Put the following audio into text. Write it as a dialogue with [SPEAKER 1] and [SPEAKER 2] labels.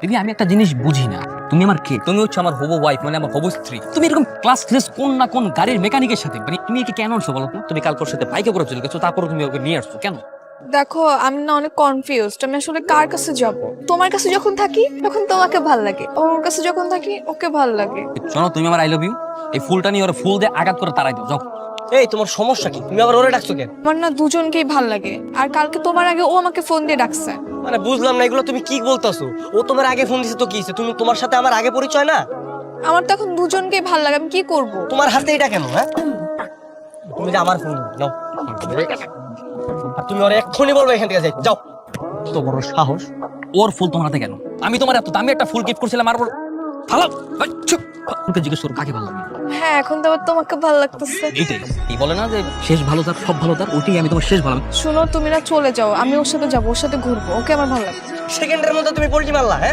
[SPEAKER 1] দিদি আমি একটা জিনিস বুঝি না। তুমি আমার কে? তুমি হচ্ছে আমার হবু ওয়াইফ মানে আমার হবু স্ত্রী। তুমি এরকম ক্লাস ক্লাস কোন না কোন গাড়ির মেকানিকের সাথে মানে তুমি একে কেন আনছো বলো তুমি কালকের সাথে বাইকে করে চলে গেছো তারপরে তুমি ওকে নিয়ে আসছো কেন?
[SPEAKER 2] দেখো আমি না অনেক কনফিউজড আমি আসলে কার কাছে যাব? তোমার কাছে যখন থাকি তখন তোমাকে ভালো লাগে। ওর কাছে যখন থাকি ওকে ভালো লাগে।
[SPEAKER 1] শোনো তুমি আমার আই লাভ ইউ এই ফুলটা নিয়ে ওরা ফুল দিয়ে আঘাত করে তারাই দাও যাও।
[SPEAKER 3] এই তোমার সমস্যা কি? তুমি আবার ওরে ডাকছো কেন?
[SPEAKER 2] আমার না দুজনকেই ভালো লাগে। আর কালকে তোমার আগে ও আমাকে ফোন দিয়ে ডাকছে।
[SPEAKER 3] মানে বুঝলাম না এগুলো তুমি কি বলতাছো? ও তোমার আগে ফোন দিছে তো কি হইছে? তুমি তোমার সাথে আমার আগে পরিচয় না?
[SPEAKER 2] আমার তো এখন দুজনকে ভালো লাগে আমি কি করব?
[SPEAKER 3] তোমার হাতে এটা কেন হ্যাঁ? তুমি যে আমার ফোন নাও। আর তুমি ওর এক্ষুনি বলবে এখান থেকে যাই যাও। তো বড় সাহস
[SPEAKER 1] ওর ফুল তোমার হাতে কেন? আমি তোমার এত দামি একটা ফুল গিফট করছিলাম আর ওর ফালাও এই, চুপ ওকে জিজ্ঞেস করো কাকে ভালো লাগে?
[SPEAKER 2] হ্যাঁ এখন তো আবার তোমাকে ভালো লাগতেছে।
[SPEAKER 1] এইটাই এই বলে না যে শেষ ভালো তার সব ভালো তার আমি তোমার শেষ ভালো
[SPEAKER 2] শোনো তুমি না চলে যাও আমি ওর সাথে যাব ওর সাথে ঘুরবো ওকে আমার ভালো লাগে
[SPEAKER 3] সেকেন্ডের মধ্যে তুমি মারলা হ্যাঁ?